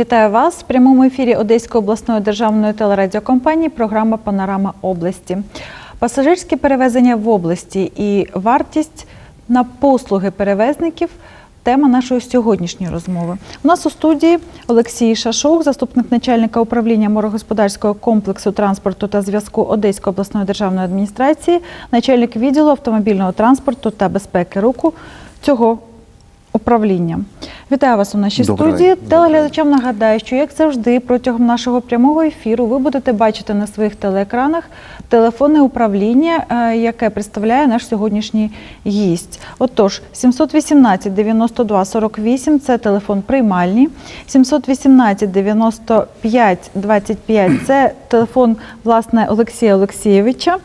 Вітаю вас в прямому ефірі Одеської обласної державної телерадіокомпанії. Програма Панорама області. Пасажирські перевезення в області і вартість на послуги перевезників. Тема нашої сьогоднішньої розмови. У нас у студії Олексій Шашук, заступник начальника управління морогосподарського комплексу транспорту та зв'язку Одеської обласної державної адміністрації, начальник відділу автомобільного транспорту та безпеки руху цього управління. Вітаю вас у нашій Добрий студії. Телеглядачам нагадаю, що як завжди, протягом нашого прямого ефіру ви будете бачити на своїх телеекранах телефонне управління, е, яке представляє наш сьогоднішній гість. Отож, 718 92 48 – це телефон приймальні, 718 95 25 – це телефон власне Олексія Олексійовича.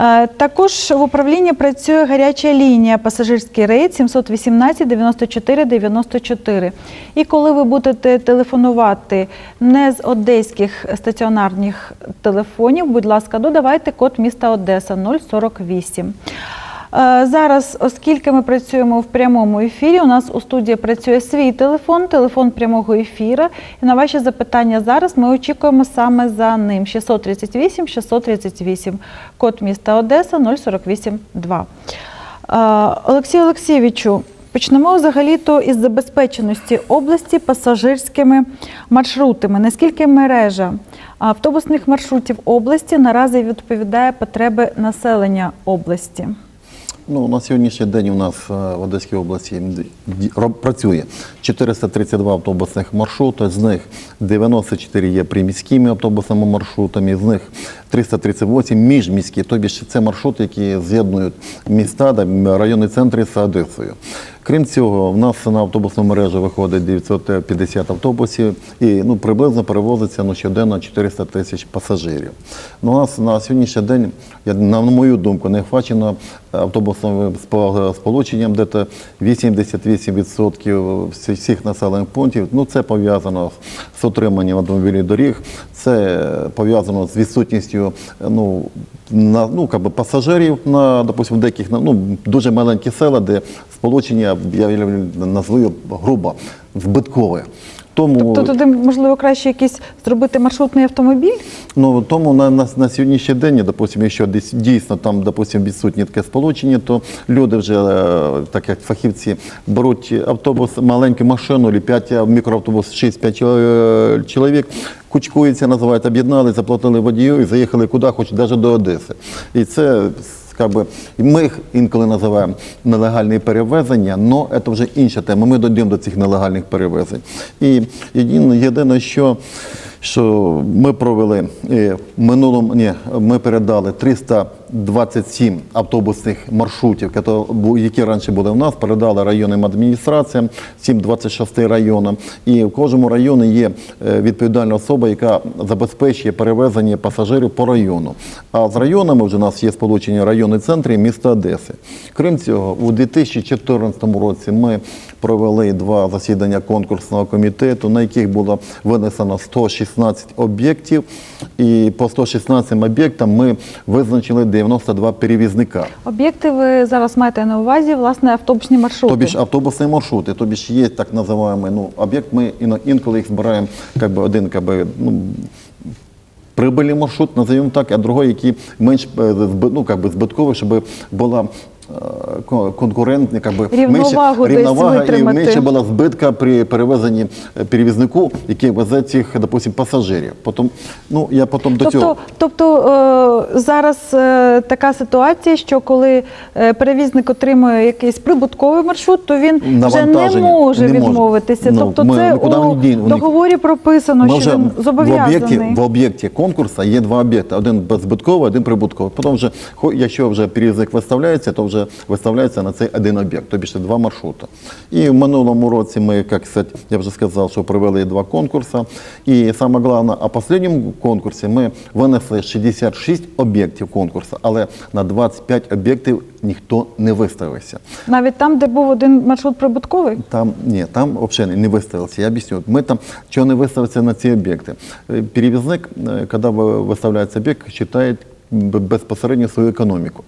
Е, Також в управлінні працює гаряча лінія пасажирський рейд 718 94 94. І коли ви будете телефонувати не з одеських стаціонарних телефонів, будь ласка, додавайте код міста Одеса 048. Е, Зараз, оскільки ми працюємо в прямому ефірі, у нас у студії працює свій телефон, телефон прямого ефіру. І на ваші запитання зараз ми очікуємо саме за ним 638 638, код міста Одеса 048 2. Е, Олексію Олексійовичу, почнемо взагалі-то із забезпеченості області пасажирськими маршрутами. Наскільки мережа автобусних маршрутів області наразі відповідає потреби населення області? Ну, на сьогоднішній день у нас е, в Одеській області працює 432 автобусних маршрути, з них 94 є приміськими автобусними маршрутами, з них 338 міжміські, тобі ж це маршрути, які з'єднують міста та районні центри з Одесою. Крім цього, в нас на автобусну мережу виходить 950 автобусів і ну, приблизно перевозиться ну, щоденно 400 тисяч пасажирів. Ну, у нас на сьогоднішній день, я, на мою думку, не охвачено автобусним спо- сполученням, де 88% всі- всіх населених пунктів. Ну, це пов'язано з отриманням автомобільних доріг, це пов'язано з відсутністю ну, на, ну, как би пасажирів на, допустим, в деяких ну, дуже маленькі села, де сполучення, я назву грубо, збиткове. Тому, Тобто туди можливо краще якийсь зробити маршрутний автомобіль? ну, тому на, на, на сьогоднішній день, допустим, якщо десь дійсно там, допустим, відсутнє таке сполучення, то люди вже, е, так як фахівці, беруть автобус, маленьку машину, або 5 мікроавтобус, 6-5 чоловік, кучкуються, називають, об'єднали, заплатили водію і заїхали куди хоч, навіть до Одеси. І це би, ми їх інколи називаємо нелегальні перевезення, але це вже інша тема. Ми дійдемо до цих нелегальних перевезень. І єдине, що, що ми провели минулому, ні, ми передали 327 автобусних маршрутів, які раніше були в нас, передали районним адміністраціям, всім 26 районам. І в кожному районі є е, відповідальна особа, яка забезпечує перевезення пасажирів по району. А з районами вже у нас є сполучення районні центри міста Одеси. Крім цього, у 2014 році ми провели два засідання конкурсного комітету, на яких було винесено 116 об'єктів. І по 116 об'єктам ми визначили 92 перевізника. Об'єкти ви зараз маєте на увазі, власне, автобусні маршрути. Тобі ж автобусні маршрути, тобі ж є так називаємо ну, об'єкт, ми інколи їх збираємо би, один би, ну, прибильний маршрут, називаємо так, а другий, який менш е, ну, би, збитковий, щоб була е, ко- как би, Рівновагу менше, рівновага і менше була збитка при перевезенні е, перевізнику, який везе цих, допустим, пасажирів. Потім, ну, я потім до Тобто, цього. тобто е, зараз така ситуація, що коли перевізник отримує якийсь прибутковий маршрут, то він вже не може не відмовитися. Ну, тобто ми це у договорі прописано, Ми що він в об'єкті, зобов'язаний. в об'єкті конкурсу є два об'єкти: один беззбитковий, один прибутковий. Потім вже, якщо вже перевізник виставляється, то вже виставляється на цей один об'єкт, тобі ще два маршрути. І в минулому році ми, як я вже сказав, що провели два конкурси. І саме головне, а в останньому конкурсі ми винесли 66 об'єктів конкурсу, але на 25 об'єктів ніхто не виставився. Навіть там, де був один маршрут прибутковий. Там ні, там взагалі не виставився. Я об'ясню. Ми там чого не виставився на ці об'єкти. Е, Перевізник, е, коли ви- виставляється об'єкт, вважає безпосередньо свою економіку.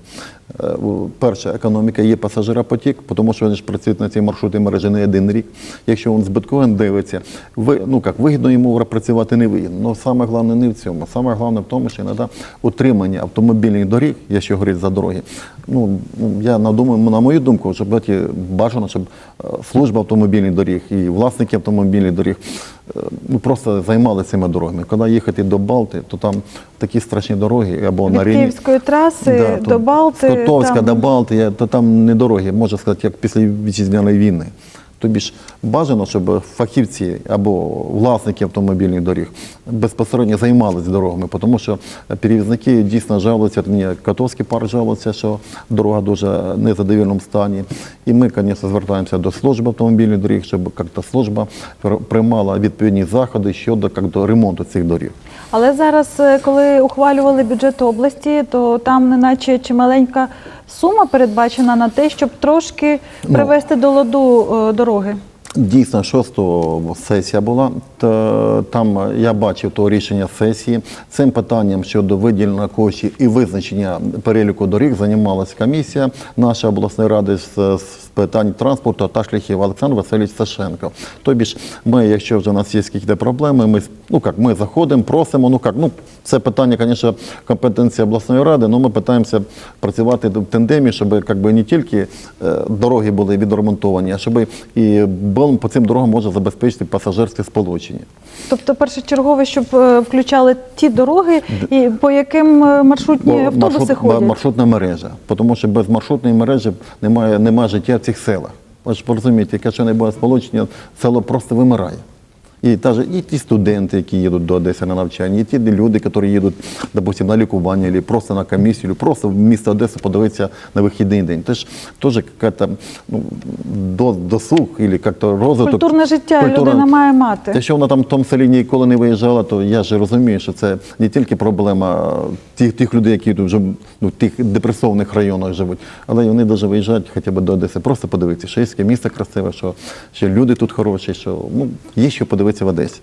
Е, Перша економіка є пасажиропотік, тому що вони ж працюють на цій маршрутній мережі не один рік. Якщо він збитковим дивиться, ви, ну як, вигідно йому працювати не вигідно. Ну, саме головне не в цьому. Саме головне в тому, що іноді утримання автомобільних доріг, якщо говорити за дороги, ну, я надумаю, на мою думку, щоб бажано, щоб е, служба автомобільних доріг і власники автомобільних доріг ну, просто займалися цими дорогами. Коли їхати до Балти, то там такі страшні дороги або Від на рівні. Київської траси да, до Балти. З Котовська там- до Балти, то там не дороги, можна сказати, як після вітчизняної війни. Тобі ж бажано, щоб фахівці або власники автомобільних доріг безпосередньо займалися дорогами, тому що перевізники дійсно жалуються, мені Котовський парк жалується, що дорога дуже незадовільному стані. І ми, звісно, звертаємося до служби автомобільних доріг, щоб як-то служба приймала відповідні заходи щодо як до ремонту цих доріг. Але зараз, е, коли ухвалювали бюджет області, то там неначе чималенька сума передбачена на те, щоб трошки Ну. привести до ладу е, дороги. Дійсно, 6 сесія була. Та, там я бачив то рішення сесії. Цим питанням щодо виділення коштів і визначення переліку доріг займалася комісія наша обласної ради з питань транспорту та шляхів Олександр Васильович Сашенко. Тобі ж ми, якщо вже у нас є якісь проблеми, ми ну як ми заходимо, просимо. Ну як ну це питання, звісно, компетенції обласної ради. але ми намагаємося працювати в тандемі, щоб як би не тільки е, дороги були відремонтовані, а щоб і по цим дорогам може забезпечити пасажирське сполучення. Тобто, першочергово, щоб е, включали ті дороги, і по яким е, маршрутні автобуси маршрут- ходять. маршрутна мережа. Тому що без маршрутної мережі немає, немає життя цих селах. Ви ж розумієте, якщо не буде сполучення, село просто вимирає. І, та же, і ті студенти, які їдуть до Одеси на навчання, і ті люди, які їдуть, допустим, на лікування, або просто на комісію, або просто в місто Одесу подивитися на вихідний день. Це ж теж якась ну, досуг, або як-то розвиток. Культурне життя Культура- людина має мати. те, що вона там в тому селі ніколи не виїжджала, то я ж розумію, що це не тільки проблема тих, тих людей, які тут вже ну, в тих депресованих районах живуть, але вони навіть виїжджають хоча б до Одеси, просто подивитися, що є місто красиве, що, що люди тут хороші, що ну, є що подивитися в Одесі.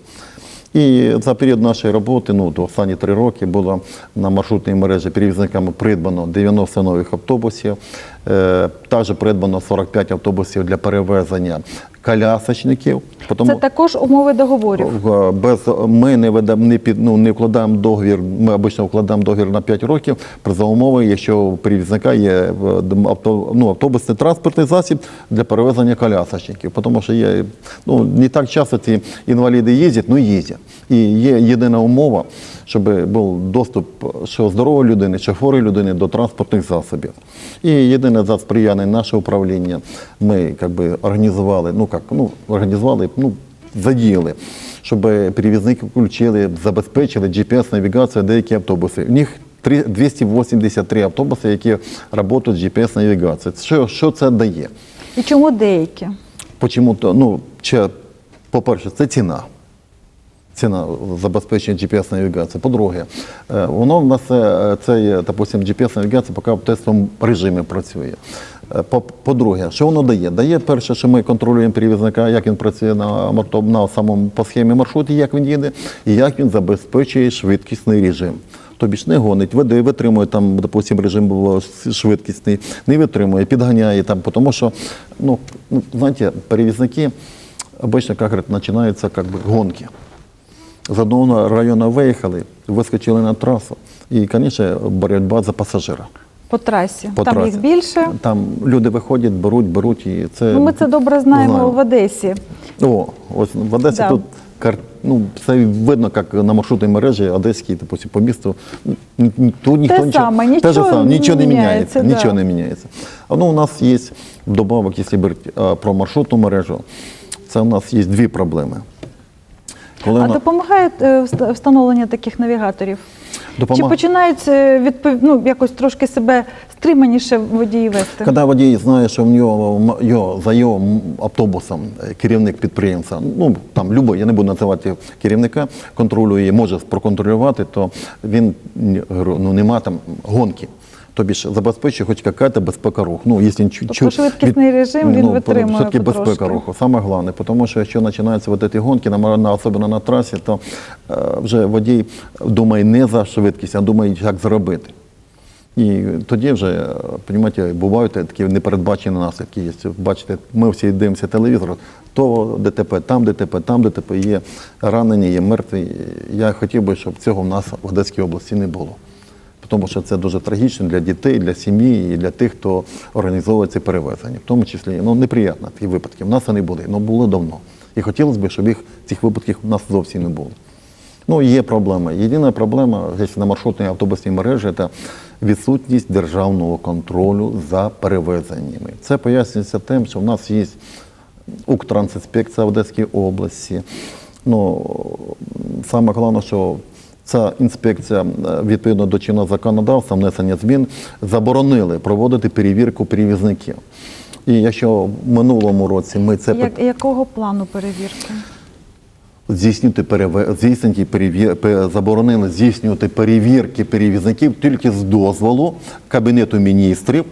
І за період нашої роботи, ну, до останні три роки, було на маршрутній мережі перевізниками придбано 90 нових автобусів, е, також придбано 45 автобусів для перевезення колясочників. Потому- Це також умови договорів. в- без ми не ведемо не під ну не вкладаємо договір. Ми обично вкладаємо договір на 5 років при за умови, якщо у перевізника є е, авто, ну, автобусний транспортний засіб для перевезення колясочників. Тому що є ну не так часто ці інваліди їздять, ну їздять. І є єдина умова, щоб був доступ що здорової людини, що хворої людини до транспортних засобів. І єдине за сприяння наше управління ми як би організували, ну як ну організували, ну задіяли, щоб перевізники включили, забезпечили GPS-навігацію деякі автобуси. У них 283 автобуси, які працюють з GPS-навігацією. Що, що це дає? І чому деякі? Почему-то, ну, по-перше, це ціна. Ціна забезпечення GPS-навігації. По-друге, е, воно в нас е, це допустим, GPS-навігація поки в тестовому режимі працює. Е, по- По-друге, що воно дає? Дає перше, що ми контролюємо перевізника, як він працює на, на самому по схемі маршруті, як він їде, і як він забезпечує швидкісний режим. Тобі ж не гонить, веде, витримує там, допустим, режим був швидкісний, не витримує, підганяє там, тому що, ну, ну знаєте, перевізники обычно, как говорят, начинаются как бы гонки. З одного району виїхали, вискочили на трасу, і, звісно, боротьба за пасажира. По трасі. По Там трасі. їх більше. Там люди виходять, беруть, беруть, і це Ну, ми це добре знаємо в Одесі. О, ось в Одесі Да. тут ну, це видно, як на маршрутній мережі одеській, допустим, по місту. Тут ніхто Те нічого, саме, те ж саме, не нічого не міняється, да. Нічого не міняється. А ну, у нас є вдобавок, якщо а, про маршрутну мережу, це у нас є дві проблеми. Коли А вона- допомагає е, встановлення таких навігаторів? Допомаг- Чи починають е, відпов... ну, якось трошки себе стриманіше водії вести? Коли водій знає, що в нього, його за його автобусом е, керівник підприємця, ну там любой, я не буду називати керівника, контролює, може проконтролювати, то він ну нема там гонки. Тобі ж забезпечує хоч якась безпека руху. Ну, якщо Тобто швидкісний режим він витримує все-таки потрошки. безпека руху. Саме головне, тому що якщо починаються вот ці гонки, на, особливо на трасі, то е, вже водій думає не за швидкість, а думає, як зробити. І тоді вже, е, розумієте, бувають такі непередбачені наслідки. Є. Бачите, ми всі дивимося телевізор, то ДТП, там ДТП, там ДТП, є ранені, є мертві. Я хотів би, щоб цього в нас в Одеській області не було. Тому що це дуже трагічно для дітей, для сім'ї і для тих, хто організовує ці перевезення. В тому числі ну, неприємно такі випадки. У нас вони були, але були давно. І хотілося б, щоб їх цих випадків у нас зовсім не було. Ну, є проблема. Єдина проблема на маршрутній автобусній мережі це відсутність державного контролю за перевезеннями. Це пояснюється тим, що в нас є Укртрансінспекція в Одеській області. Ну, саме головне, що ця інспекція е, відповідно до чинного законодавства, внесення змін, заборонили проводити перевірку перевізників. І якщо в минулому році ми це Як, якого плану перевірки? здійснювати здійснювати перевір... заборонили здійснювати перевірки перевізників тільки з дозволу Кабінету міністрів.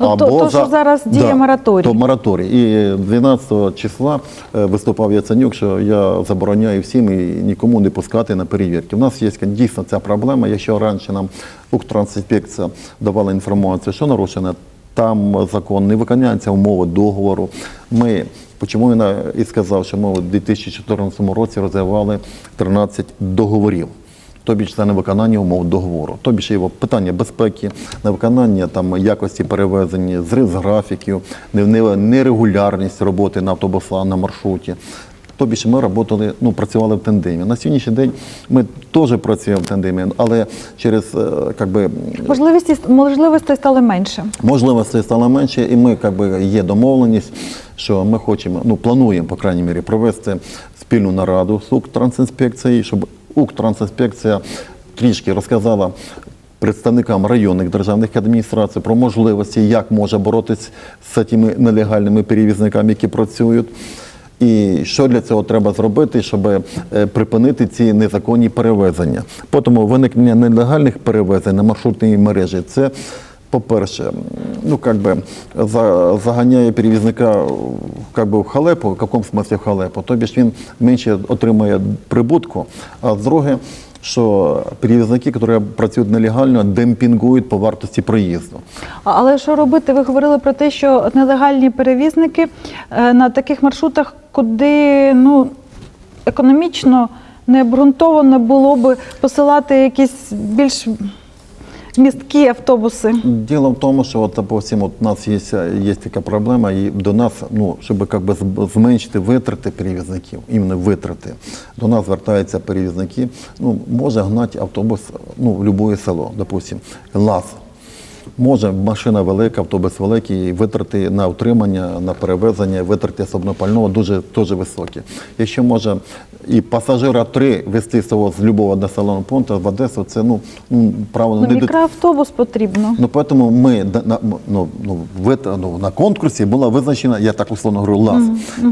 Ну, то- то, що зараз діє мораторій. То мораторій. І 12 числа е, виступав Яценюк, що я забороняю всім і нікому не пускати на перевірки. У нас є дійсно ця проблема. Якщо раніше нам Укртрансінспекція давала інформацію, що нарушено, там закон не виконуються умови договору. Ми Чому він е, і сказав, що ми у 2014 році розірвали 13 договорів. Тобі ж це на виконання умов договору. Тобі ж його питання безпеки, на виконання там якості перевезення, зрив з графіків, не- не- нерегулярність роботи на автобусах на маршруті. Тобі ж ми працювали, ну, працювали в тандемі. На сьогоднішній день ми теж працюємо в тандемі, але через е, как би, Можливості, можливостей стало менше. Можливостей стало менше, і ми как би, є домовленість, що ми хочемо, ну плануємо, по крайній мірі, провести спільну нараду з Укртрансінспекцією, щоб Укртрансінспекція трішки розказала представникам районних державних адміністрацій про можливості, як може боротися з цими нелегальними перевізниками, які працюють. І що для цього треба зробити, щоб е, припинити ці незаконні перевезення? Потім виникнення нелегальних перевезень на маршрутній мережі це, по-перше, ну как би за, заганяє перевізника как би, в халепу, в якому смислі в халепу, тобі ж він менше отримує прибутку. А друге, що перевізники, які працюють нелегально, демпінгують по вартості проїзду. Але що робити? Ви говорили про те, що нелегальні перевізники е, на таких маршрутах, куди ну, економічно не обґрунтовано було би посилати якісь більш місткі автобуси. Діло в тому, що от, допустим, от у нас є, є така проблема, і до нас, ну, щоб как би, зменшити витрати перевізників, іменно витрати, до нас звертаються перевізники, ну, може гнати автобус ну, в будь-яке село, допустим, ЛАЗ Може машина велика, автобус великий, і витрати на утримання, на перевезення, витрати особливо пального дуже, дуже високі. Якщо може і пасажира три вести свого з любого населеного пункту в Одесу, це ну, ну правильно Ну, не до- мікроавтобус потрібно. Ну, поэтому мы да- на, ну, ну, в, это- ну, на конкурсі була визначена, я так условно говорю, ЛАЗ.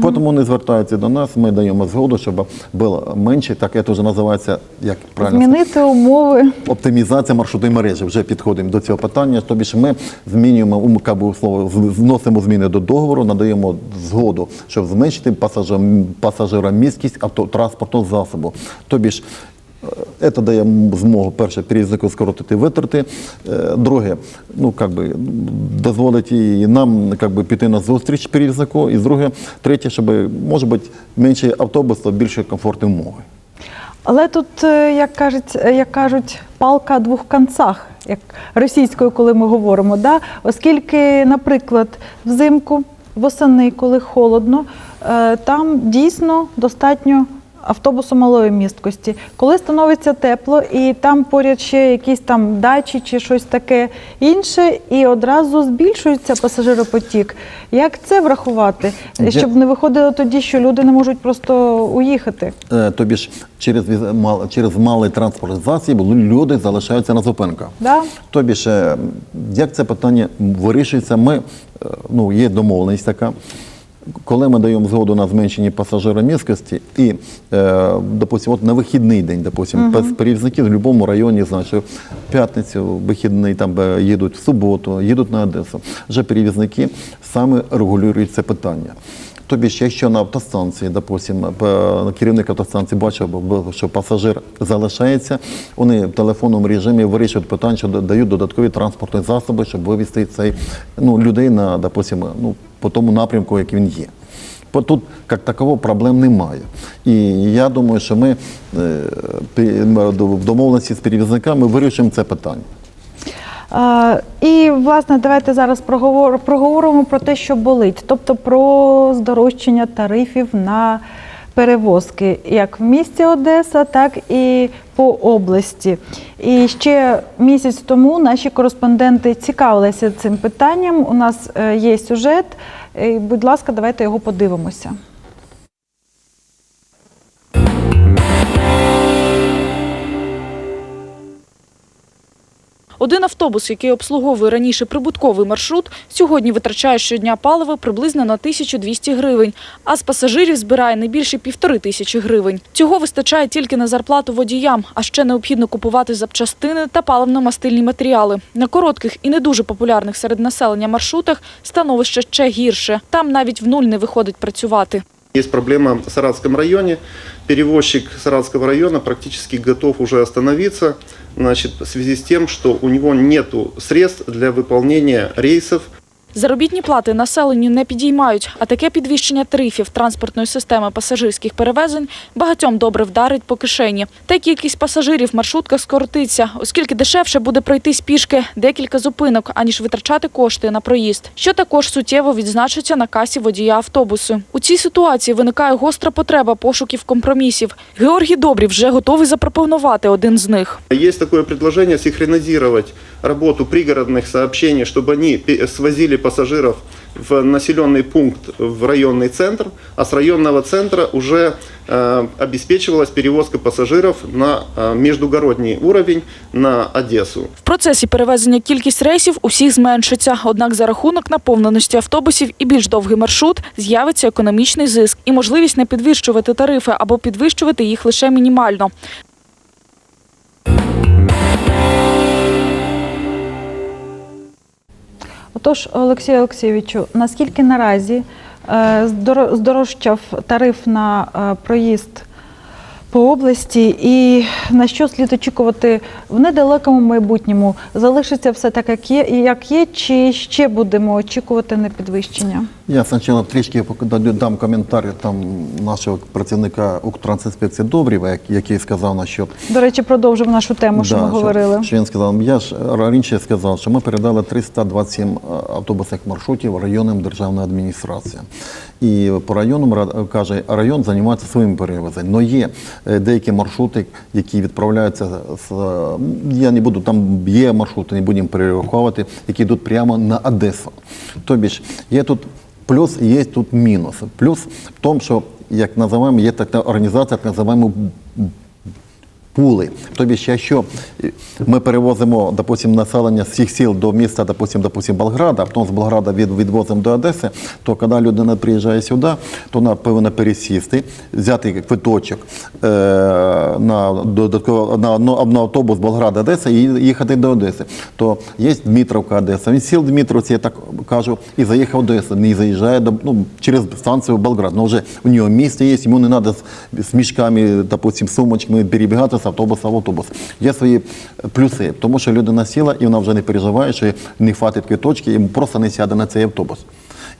Тому вони звертаються до нас, ми даємо згоду, щоб було менше, так це вже називається, як правильно сказати, Змінити умови. оптимізація маршрутної мережі. Вже підходимо до цього питання. Тобі ж ми змінюємо вносимо зміни до договору, надаємо згоду, щоб зменшити пасажир, пасажиромісткість автотранспортного засобу. Тобі ж е, це дає змогу перше перевізнику скоротити витрати. Е, Друге, ну как би дозволить і нам как би, піти на зустріч перевізнику. І друге, третє, щоб може бути менше автобусів, більше комфортні умови. Але тут, е, як кажуть, як кажуть, палка двох концах, як російською, коли ми говоримо. Да? Оскільки, наприклад, взимку, восени, коли холодно, е, там дійсно достатньо автобусу малої місткості. Коли становиться тепло, і там поряд ще якісь там дачі чи щось таке інше, і одразу збільшується пасажиропотік. Як це врахувати, щоб не виходило тоді, що люди не можуть просто уїхати? Е, Тобі ж через, через малий транспортний засіб лю- люди залишаються на зупинках. Да? Тобі ж, е, як це питання вирішується, ми, е, ну, є домовленість така. Коли ми даємо згоду на зменшення пасажиромісткості і, е, допустим, от на вихідний день, допустим, uh перевізники в будь-якому районі знають, що в п'ятницю, вихідний там е, їдуть в суботу, їдуть на Одесу. Вже перевізники саме регулюють це питання. Тобі ж, якщо на автостанції, допустим, керівник автостанції бачив, що пасажир залишається, вони в телефонному режимі вирішують питання, що дають додаткові транспортні засоби, щоб вивезти цей ну, людей на, допустим, ну, по тому напрямку, як він є. Тут як такового проблем немає. І я думаю, що ми е, в домовленості з перевізниками вирішимо це питання. І власне, давайте зараз проговор, проговоримо про те, що болить, тобто про здорожчання тарифів на перевозки, як в місті Одеса, так і по області. І ще місяць тому наші кореспонденти цікавилися цим питанням. У нас е, є сюжет. Е, Будь ласка, давайте його подивимося. Один автобус, який обслуговує раніше прибутковий маршрут, сьогодні витрачає щодня паливо приблизно на 1200 гривень, а з пасажирів збирає не більше півтори тисячі гривень. Цього вистачає тільки на зарплату водіям, а ще необхідно купувати запчастини та паливно-мастильні матеріали. На коротких і не дуже популярних серед населення маршрутах становище ще гірше. Там навіть в нуль не виходить працювати. Есть проблема в Саратском районе. Перевозчик Саратского района практически готов уже остановиться значит, в связи с тем, что у него нет средств для выполнения рейсов Заробітні плати населенню не підіймають, а таке підвищення тарифів транспортної системи пасажирських перевезень багатьом добре вдарить по кишені. Та кількість пасажирів в маршрутках скоротиться, оскільки дешевше буде пройтись пішки декілька зупинок, аніж витрачати кошти на проїзд, що також суттєво відзначиться на касі водія автобусу. У цій ситуації виникає гостра потреба пошуків компромісів. Георгій Добрів вже готовий запропонувати один з них. Есть такое предложение синхронизировать работу пригородных сообщений, чтобы они пе- свозили пассажиров в населенный пункт, в районный центр, а с районного центра уже э, обеспечивалась перевозка пассажиров на э, междугородний уровень на Одессу. В процесі перевезення кількість рейсів усіх зменшиться. Однак за рахунок наповненості автобусів і більш довгий маршрут з'явиться економічний зиск і можливість не підвищувати тарифи або підвищувати їх лише мінімально. Отож, Олексію Олексійовичу, наскільки наразі е, здорожчав тариф на е, проїзд по області, і на що слід очікувати в недалекому майбутньому? Залишиться все так, як є, і як є, чи ще будемо очікувати на підвищення? Я спочатку трішки дам коментар там нашого працівника Укртрансінспекції Добрєва, як- який сказав насчет До речі, продовжив нашу тему, що Да, ми говорили. Що він сказав? Я ж раніше сказав, що ми передали 327 автобусних маршрутів районним державної адміністрації. І по районам ра- каже, район займається своїм перевезенням. Но є е, деякі маршрути, які відправляються з е, я не буду, там є маршрути, не будемо перераховувати, які йдуть прямо на Одесу. Тобі ж є тут плюс, є тут мінус. Плюс в тому, що як називаємо, є така організація, так називаємо пули. Тобі якщо ми перевозимо, допустим, населення з всіх сіл до міста, допустим, допустим, Болграда, а потім з Болграда від, відвозимо до Одеси, то коли людина приїжджає сюди, то вона повинна пересісти, взяти квиточок е, на на, на, на автобус Болграда Одеса і їхати до Одеси. То є Дмитровка Одеса. Він сіл Дмитровці, я так кажу, і заїхав до Одеси. Не заїжджає до, ну, через станцію Болград. Ну вже у нього місце є, йому не треба з, з мішками, допустим, сумочками перебігати з автобуса в автобус. Є свої плюси, тому що людина сіла і вона вже не переживає, що не хватить квиточки, йому просто не сяде на цей автобус.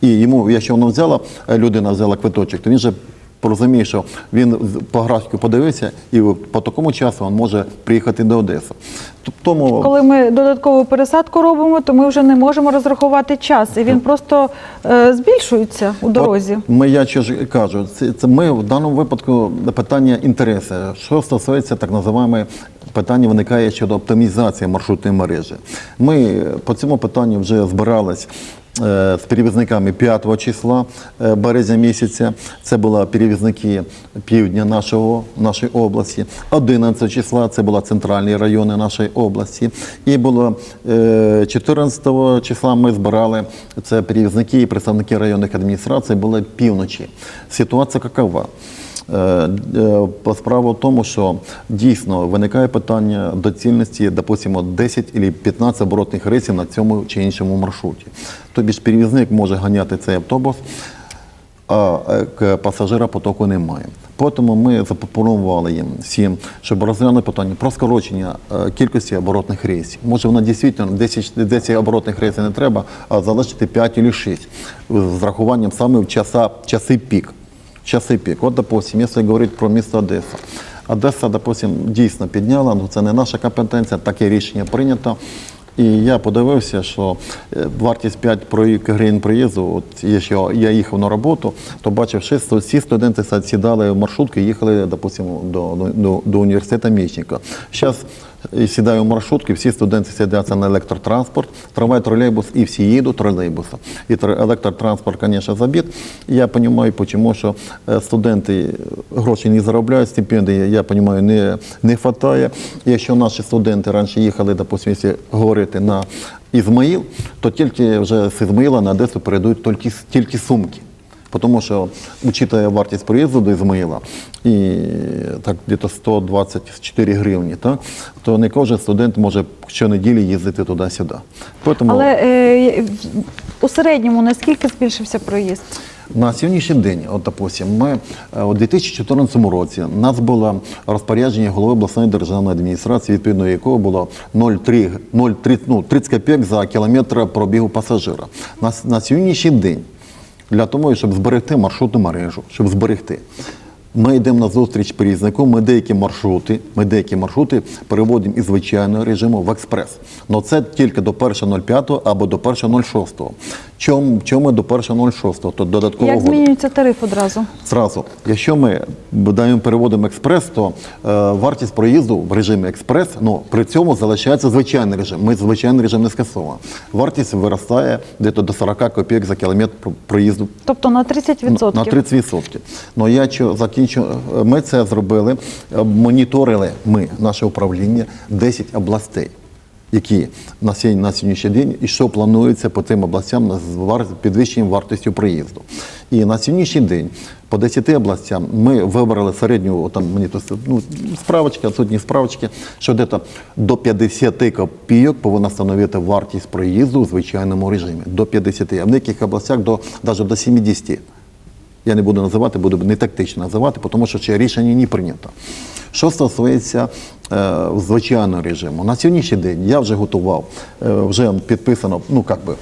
І йому, якщо вона взяла, е, людина взяла квиточок, то він же порозуміє, що він по графіку подивився, і по такому часу він може приїхати до Одеси. Тому Коли ми додаткову пересадку робимо, то ми вже не можемо розрахувати час, і він просто е, збільшується у дорозі. От ми, я ж кажу, це, це ми в даному випадку питання інтересу. Що стосується так називаємо питання виникає щодо оптимізації маршрутної мережі. Ми по цьому питанню вже збирались. Е, З перевізниками 5 числа е, березня місяця це були перевізники півдня нашого нашої області. 11 числа це були центральні райони нашої області. І було е, 14 числа ми збирали це перевізники і представники районних адміністрацій були півночі. Ситуація какова? Е, е, справа в тому, що дійсно виникає питання доцільності, допустимо, 10 або 15 оборотних рейсів на цьому чи іншому маршруті. Тобі ж перевізник може ганяти цей автобус а е, пасажира потоку немає. Тому ми запропонували їм всім, щоб розглянули питання про скорочення кількості оборотних рейсів. Може, вона дійсно 10, 10 оборотних рейсів не треба, а залишити 5 або 6 з рахуванням саме в часа, часи пік. Часи пік. От, допустим, якщо говорити про місто Одеса. Одеса, допустим, дійсно підняла, ну це не наша компетенція, таке рішення прийнято. І я подивився, що е, вартість 5 гривень проїзду, от якщо я їхав на роботу, то бачив, що всі студенти сідали в маршрутки і їхали, допустимо, до, до, до університету Мічника. Зараз сідаю в маршрутки, всі студенти сидяться на електротранспорт, трамвай, тролейбус, і всі їдуть тролейбусом. І електротранспорт, звісно, забит. Я розумію, чому що е, студенти гроші не заробляють, стипендії, я розумію, не, не вистачає. Якщо наші студенти раніше їхали, допустим, якщо говорити на Ізмаїл, то тільки вже з Ізмаїла на Одесу перейдуть тільки, тільки сумки. Тому що, учитывая вартість проїзду до Ізмаїла, і так десь 124 гривні, так, то не кожен студент може щонеділі їздити туди-сюди. Тому Але е, у середньому наскільки збільшився проїзд? на сьогоднішній день, от, допустим, ми е, у 2014 році у нас було розпорядження голови обласної державної адміністрації, відповідно якого було 0,3, 0,30, ну, 30 копійок за кілометр пробігу пасажира. На, на сьогоднішній день для того, щоб зберегти маршрутну мережу, щоб зберегти. Ми йдемо на зустріч перевізнику, ми деякі маршрути, ми деякі маршрути переводимо із звичайного режиму в експрес. Але це тільки до 1.05 або до 1.06. Чому, чому до 1.06? То додатково Як змінюється тариф одразу? Зразу, якщо ми даємо переводимо експрес, то е, вартість проїзду в режимі експрес, ну при цьому залишається звичайний режим. Ми звичайний режим не скасовуємо. Вартість виростає десь до 40 копійок за кілометр проїзду Тобто на 30%? на 30%. Ну я що закінчу. Ми це зробили, моніторили ми, наше управління, 10 областей, які на сьогоднішній день і що планується по тим областям вар- підвищенням вартості проїзду. І на сьогоднішній день по 10 областям ми вибрали середню, там мені то ну, справочка, відсутні справочки, що десь до 50 копійок повинна становити вартість проїзду у звичайному режимі. До 50, а в деяких областях до навіть до 70. Я не буду називати, буду не тактично називати, тому що ще рішення не прийнято. Що стосується е, звичайного режиму, на сьогоднішній день я вже готував, е, вже підписано, ну як би,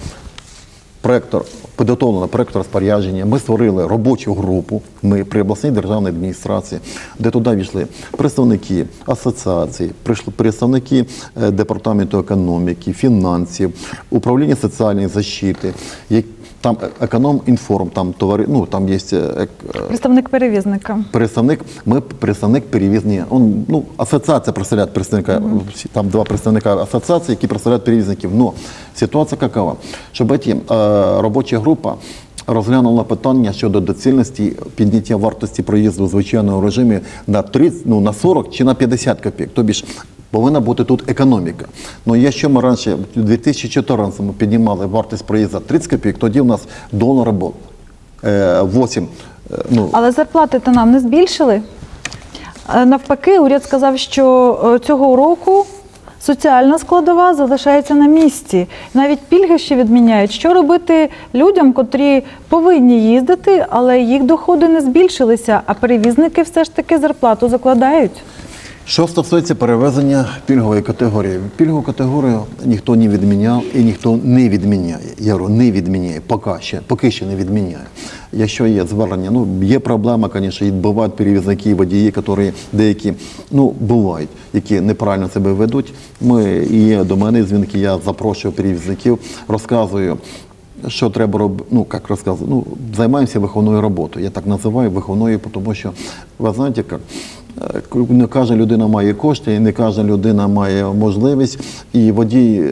проектор, підготовлено проект розпорядження. Ми створили робочу групу. Ми при обласній державній адміністрації, де туди війшли представники асоціації, прийшли представники е, департаменту економіки, фінансів, управління соціальної защити. як- Там економ-інформ, там товари, ну там є е, е, Представник перевізника. представник, ми представник перевізення. Он, ну, асоціація представляє представника, всі- там два представника асоціації, які представляють перевізників. Но ситуація какова? Щоб ці, е, робоча група розглянула питання щодо доцільності підняття вартості проїзду в звичайному режимі на 30, ну, на 40 чи на 50 копійок. Тобі ж повинна бути тут економіка. Ну, якщо ми раніше в 2014-му піднімали вартість проїзду 30 копійок, тоді у нас долар був е, 8. е, Ну, Але зарплати то нам не збільшили. Е, Навпаки, уряд сказав, що е, цього року соціальна складова залишається на місці. Навіть пільги ще відміняють. Що робити людям, котрі повинні їздити, але їх доходи не збільшилися, а перевізники все ж таки зарплату закладають. Що стосується перевезення пільгової категорії, пільгову категорію ніхто не відміняв і ніхто не відміняє. Я говорю, не відміняє, поки ще, поки ще не відміняє. Якщо є звернення, ну є проблема, звісно, і бувають перевізники, водії, які деякі ну бувають, які неправильно себе ведуть. Ми і до мене дзвінки, я запрошую перевізників, розказую. Що треба робити, ну як розказую, ну займаємося виховною роботою. Я так називаю виховною, тому що ви знаєте, як не кожна людина має кошти, не кожна людина має можливість, і водій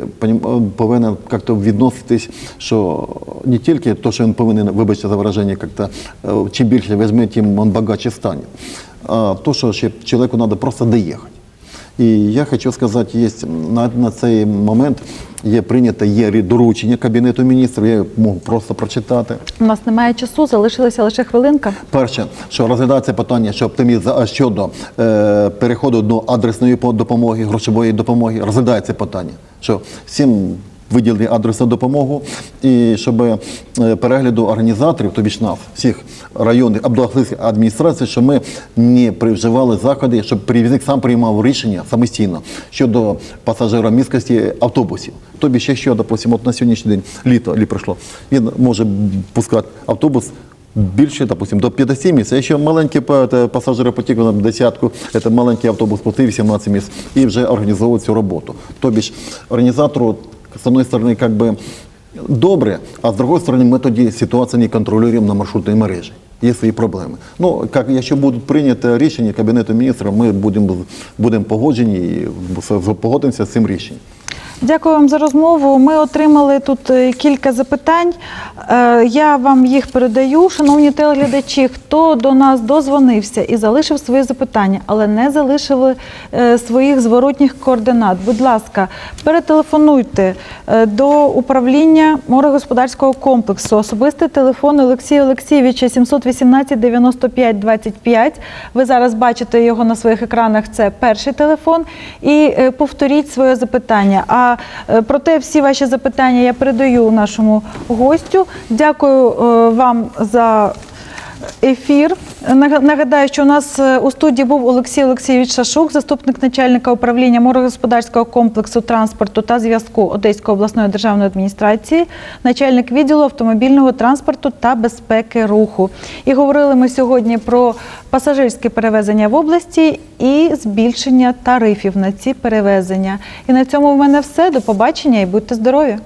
повинен як-то відноситись, що не тільки те, що він повинен, вибачте за враження, як-то е, чим більше візьме, тим він багатше стане. А то, що ще чоловіку треба просто доїхати. І я хочу сказати, є на, на цей момент є прийнято є доручення Кабінету міністрів, я можу просто прочитати. У нас немає часу, залишилася лише хвилинка. Перше, що розглядається питання, що оптиміза щодо е, переходу до адресної допомоги, грошової допомоги, розглядається питання, що всім виділили адресну допомогу і щоб е, перегляду організаторів, тобі ж нас, всіх районних обласних адміністрацій, щоб ми не привживали заходи, щоб перевізник сам приймав рішення самостійно щодо пасажиромісткості автобусів. Тобі ще що, допустимо, от на сьогоднішній день літо лі пройшло, він може пускати автобус більше, допустим, до 50 місць. А Якщо маленький па- те, пасажиропотік на десятку, це маленький автобус пустив 18 місць і вже організовує цю роботу. Тобі ж організатору з однієї сторони, как бы добре, а з другой сторони, ми тоді ситуацію не контролюємо на маршрутній мережі. Є свої проблеми. Ну, як, якщо будуть прийняті рішення Кабінету міністрів, ми будемо, будем погоджені і погодимося з цим рішенням. Дякую вам за розмову. Ми отримали тут е, кілька запитань. Е, Я вам їх передаю. Шановні телеглядачі, хто до нас дозвонився і залишив свої запитання, але не залишили е, своїх зворотніх координат. Будь ласка, перетелефонуйте до управління морегосподарського комплексу. Особистий телефон Олексія Олексійовича 718 95 25. Ви зараз бачите його на своїх екранах. Це перший телефон. І повторіть своє запитання. Е, проте всі ваші запитання я передаю нашому гостю. Дякую е, вам за ефір. Нага- Нагадаю, що у нас е, у студії був Олексій Олексійович Шашук, заступник начальника управління морегосподарського комплексу транспорту та зв'язку Одеської обласної державної адміністрації, начальник відділу автомобільного транспорту та безпеки руху. І говорили ми сьогодні про пасажирські перевезення в області і збільшення тарифів на ці перевезення. І на цьому в мене все. До побачення і будьте здорові!